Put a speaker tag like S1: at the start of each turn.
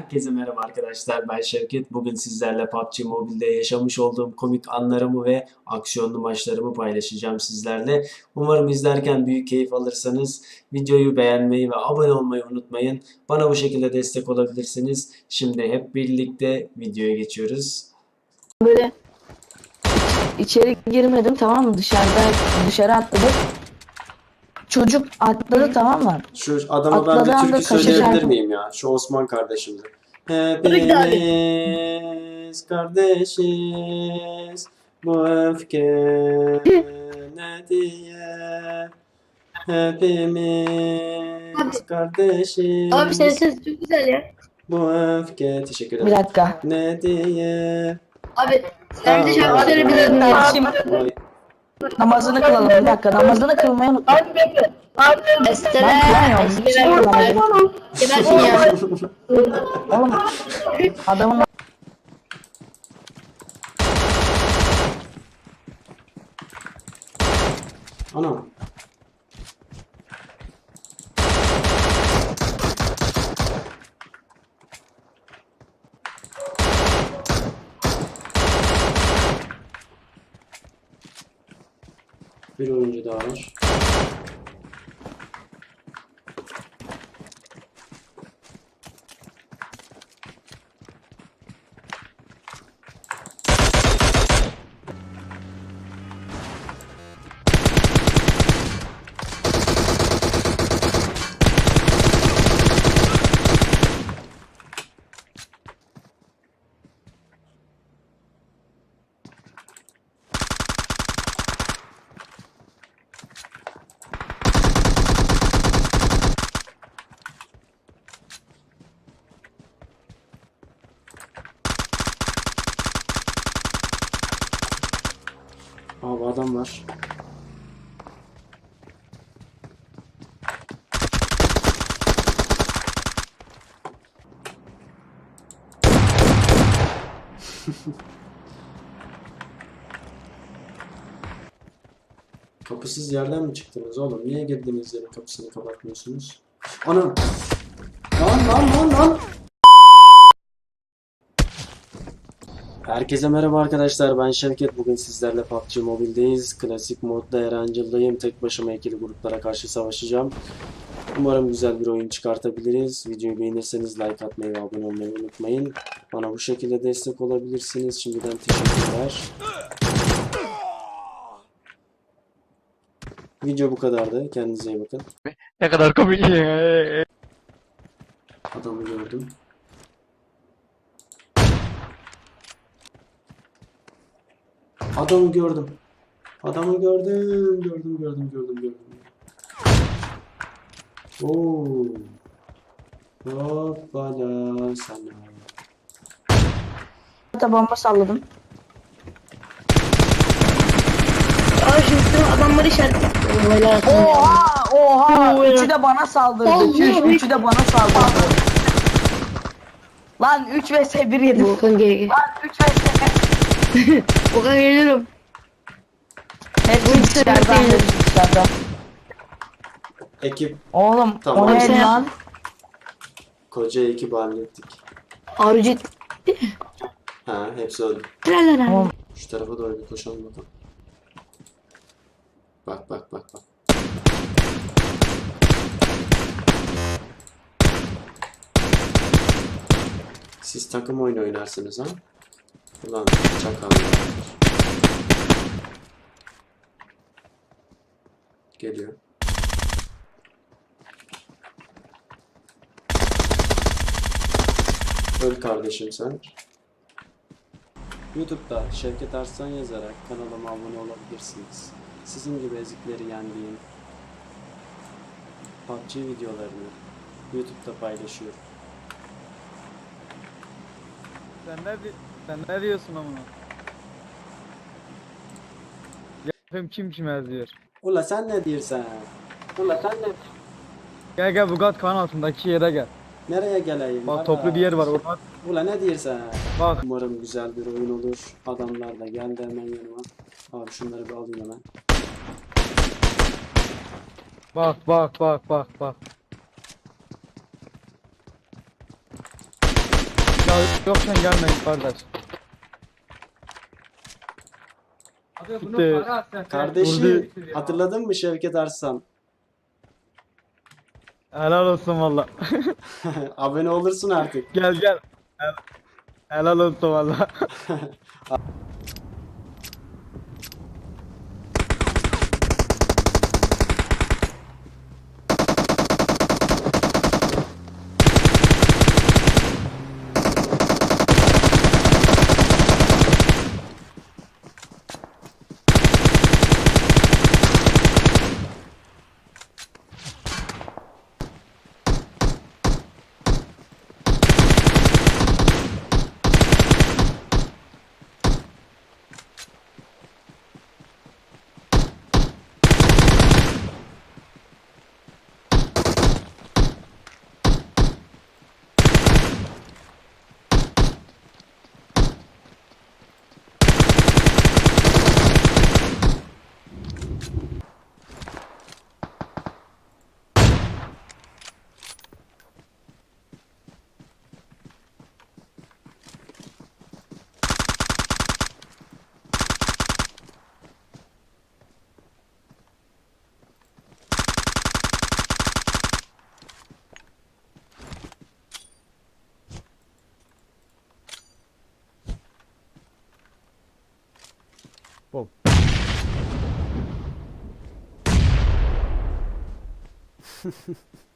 S1: Herkese merhaba arkadaşlar. Ben Şevket. Bugün sizlerle PUBG Mobile'de yaşamış olduğum komik anlarımı ve aksiyonlu maçlarımı paylaşacağım sizlerle. Umarım izlerken büyük keyif alırsanız videoyu beğenmeyi ve abone olmayı unutmayın. Bana bu şekilde destek olabilirsiniz. Şimdi hep birlikte videoya geçiyoruz.
S2: böyle içeri girmedim tamam mı? Dışarıda dışarı atladım. Çocuk atladı tamam mı?
S1: Şu adama ben
S2: Atladığı
S1: bir
S2: anda
S1: türkü söyleyebilir miyim ya? Şu Osman
S3: abi.
S1: Hepimiz kardeşiz. Bu öfke ne diye? Hepimiz
S3: Abi.
S1: kardeşiz.
S3: Abi senin sesin çok güzel ya.
S1: Bu öfke teşekkür
S2: Bir
S1: ederim.
S2: dakika.
S1: Ne diye?
S3: Abi sen de şarkı söyleyebilirdin
S2: Ben şimdi
S1: Vay.
S2: Namazını kılalım. Bir dakika namazını kılmayı unutma.
S3: Abi bekle. Abi Estere.
S2: Ben kılamıyorum.
S3: Estere. Gebersin ya.
S2: Oğlum adamın
S1: Ana. Bir oyuncu daha var. Abi adam var. Kapısız yerden mi çıktınız oğlum? Niye girdiğiniz yerin kapısını kapatmıyorsunuz? Anam! Lan lan lan lan! Herkese merhaba arkadaşlar. Ben Şevket. Bugün sizlerle PUBG Mobile'deyiz klasik modda Erancıl'dayım tek başıma ikili gruplara karşı savaşacağım. Umarım güzel bir oyun çıkartabiliriz. Videoyu beğenirseniz like atmayı ve abone olmayı unutmayın. Bana bu şekilde destek olabilirsiniz. Şimdiden teşekkürler. Video bu kadardı. Kendinize iyi bakın.
S4: Ne kadar komik.
S1: Adamı gördüm Adamı gördüm. Adamı gördüm, gördüm, gördüm, gördüm, gördüm. Oo. Hoppala sana.
S2: da bomba salladım.
S3: Abi şimdi adamları işaret
S2: Oha! Oha! Üçü de bana saldırdı.
S3: Allah.
S2: üçü de bana saldırdı. Lan 3 vs 1 yedim. Lan 3 vs 1.
S3: Volkan geliyorum.
S2: Hepsi
S3: Bu
S2: dışarıdan. dışarıdan.
S1: Ekip
S2: Oğlum
S1: Tamam.
S2: o ne
S3: Sen-
S2: lan?
S1: koca ekip hallettik.
S3: Arıcı.
S1: Ha, hepsi öldü.
S2: Oğlum,
S1: Şu tarafa doğru bir koşalım bakalım. Bak bak bak bak. Siz takım oyunu oynarsınız ha? Ulan çakallar. Geliyor. Öl kardeşim sen. YouTube'da Şevket Arslan yazarak kanalıma abone olabilirsiniz. Sizin gibi ezikleri yendiğim PUBG videolarını YouTube'da paylaşıyorum.
S4: Sen ne, di- sen ne diyorsun amına? Yapayım kim kime yazıyor?
S1: Ula sen ne diyorsun? Ula sen ne?
S4: Gel gel Bugat kan altındaki yere gel.
S1: Nereye geleyim?
S4: Bak toplu bir yer var orada.
S1: Ula ne diyorsun?
S4: Bak
S1: Umarım güzel bir oyun olur. Adamlar da geldi hemen yanıma. Abi şunları bir alayım hemen.
S4: bak bak bak bak bak. Ya yoksan gelmeyin kardeş. Gitti.
S1: Kardeşim hatırladın mı Şevket Arslan?
S4: Helal olsun valla.
S1: Abone olursun artık.
S4: gel gel. Hel- Helal olsun valla. Bom.